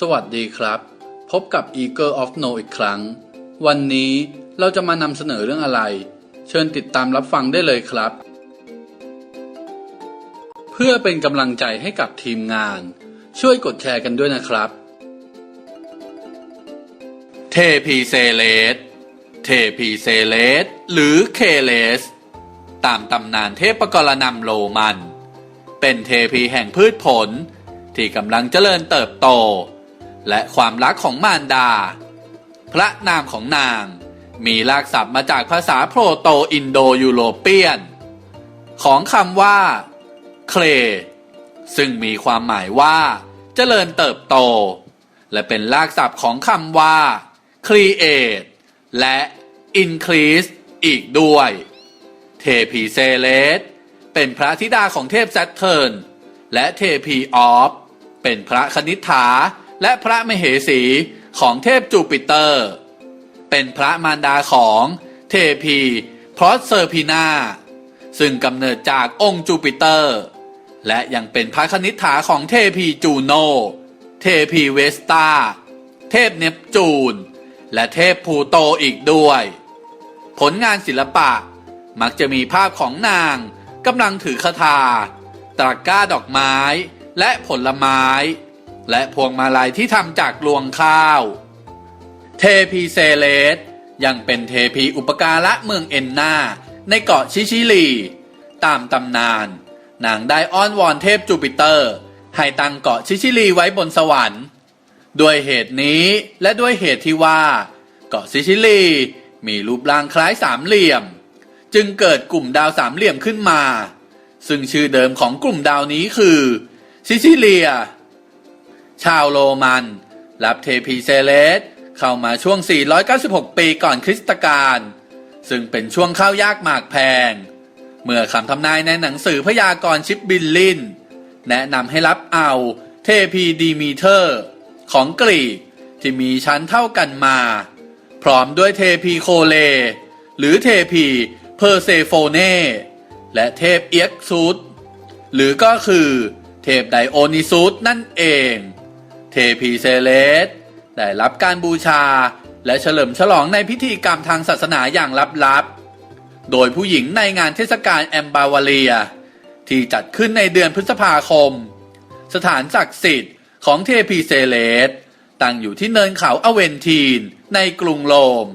สวัสดีครับ พบกับ Eagle of No อีกครั้ง วันนี้เราจะมานำเสนอเรื่องอะไร เชิญติดตามรับฟังได้เลยครับ เพื่อเป็นกำลังใจให้กับทีมงาน ช่วยกดแชร์กันด้วยนะครับ เทพีเซเลสเทพีเซเลสหรือเคเลส ตามตำนานเทพกรณำโรมัน เป็นเทพีแห่งพืชผลที่กำลังเจริญเติบโต และความรักของมารดา พระนามของนาง มีรากศัพท์มาจากภาษาโปรโตอินโดยูโรเปียน ของคำว่า เคลซึ่งมีความหมายว่า เจริญเติบโต และเป็นรากศัพท์ของคำว่า create และ increase อีกด้วย เทพีเซเลสเป็นพระธิดาของเทพแซตเทิร์นและเทพีออฟ เป็นพระคณิษฐา และพระมเหสีของเทพจูปิเตอร์ เป็นพระมารดาของเทพีพรอสเซอร์พีนาซึ่งกำเนิดจากองค์จูปิเตอร์ และยังเป็นพระคณิษฐาของเทพีจูโน เทพีเวสตาเทพเนปจูน และเทพพูโตอีกด้วย ผลงานศิลปะมักจะมีภาพของนางกำลังถือคาถาตะกร้าดอกไม้และผลไม้ และพวงมาลัยที่ทำจากรวงข้าว เทพีเซเลสยังเป็นเทพีอุปการะเมืองเอนนา ในเกาะชิชิลี ตามตำนาน นางได้อ้อนวอนเทพจูปิเตอร์ ให้ตั้งเกาะชิชิลีไว้บนสวรรค์ ด้วยเหตุนี้และด้วยเหตุที่ว่า เกาะซิชิลีมีรูปร่างคล้ายสามเหลี่ยม จึงเกิดกลุ่มดาวสามเหลี่ยมขึ้นมา ซึ่งชื่อเดิมของกลุ่มดาวนี้คือซิซิเลีย ชาวโรมัน รับเทพีเซเลสเข้ามาช่วง 496 ปีก่อนคริสตกาลซึ่งเป็นช่วงข้าวยากหมากแพง เมื่อคำทำนายในหนังสือพยากรณ์ชิปบิลลิน แนะนำให้รับเอาเทพีดีมีเทอร์ ของกรีกที่มีชั้นเท่ากันมา พร้อมด้วยเทพีโคเล หรือเทพีเพอร์เซโฟเนและเทพเอียกซูสหรือก็คือเทพไดโอนิซุสนั่นเอง เทพีเซเลสได้รับการบูชาและเฉลิมฉลองในพิธีกรรมทางศาสนาอย่างลับๆ โดยผู้หญิงในงานเทศกาลแอมบาวาเลีย ที่จัดขึ้นในเดือนพฤษภาคม สถานศักดิ์สิทธิ์ของเทพีเซเลสตั้งอยู่ที่เนินเขาอเวนทีนในกรุงโรม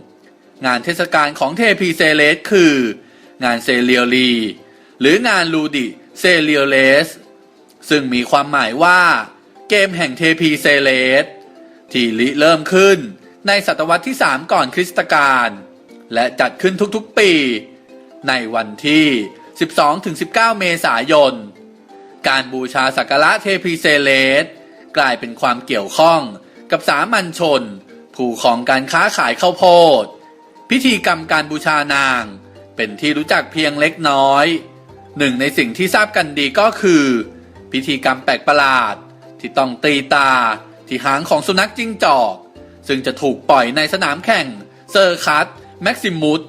งานเทศกาลของเทพีเซเลสคือ งานเซเลียลี หรืองานลูดิเซเลียเลส ซึ่งมีความหมายว่า เกมแห่งเทพีเซเลส ที่ริเริ่มขึ้นในศตวรรษที่ 3 ก่อนคริสตกาลและจัดขึ้นทุกๆปี ในวันที่ 12-19 เมษายน การบูชาสักการะเทพีเซเลส กลายเป็นความเกี่ยวข้องกับสามัญชน ผู้ของการค้าขายข้าวโพด พิธีกรรมการบูชานาง เป็นที่รู้จักเพียงเล็กน้อย หนึ่งในสิ่งที่ทราบกันดีก็คือ พิธีกรรมแปลกประหลาด ที่ต้องตีตาที่หางของสุนัขจิ้งจอก ซึ่งจะถูกปล่อยในสนามแข่งเซอร์คัส แม็กซิมุส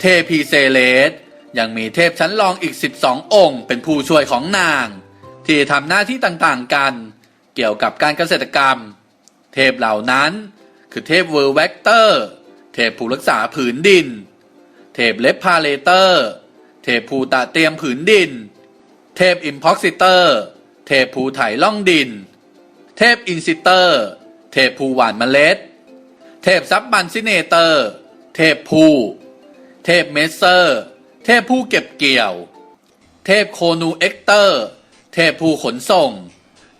เทพีเซเลส ยังมีเทพชั้นรองอีก 12 องค์ เป็นผู้ช่วยของนาง ที่ทำหน้าที่ต่างๆกัน เกี่ยวกับการเกษตรกรรม เทพเหล่านั้นคือเทพเวอร์แวกเตอร์ เทพผู้รักษาผืนดิน เทพเลปพาเลเตอร์ เทพผู้ตะเตรียมผืนดิน เทพอิมพ็อกซิเตอร์ เทพผู้ไถล่องดิน เทพอินซิเตอร์ เทพผู้หวานเมล็ด เทพซับบันซิเนเตอร์ เทพผู้เทพเมสเซอร์ เทพผู้เก็บเกี่ยว เทพโคนูเอ็กเตอร์ เทพผู้ขนส่ง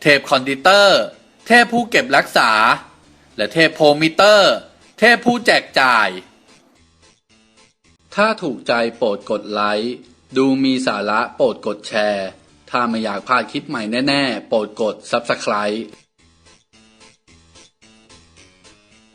เทพคอนดิเตอร์ เทพผู้เก็บรักษา และเทพโพมิเตอร์ เทพผู้แจกจ่าย ถ้าถูกใจโปรดกดไลค์ ดูมีสาระโปรดกดแชร์ ถ้าไม่อยากพลาดคลิปใหม่แน่ ๆ โปรดกด Subscribe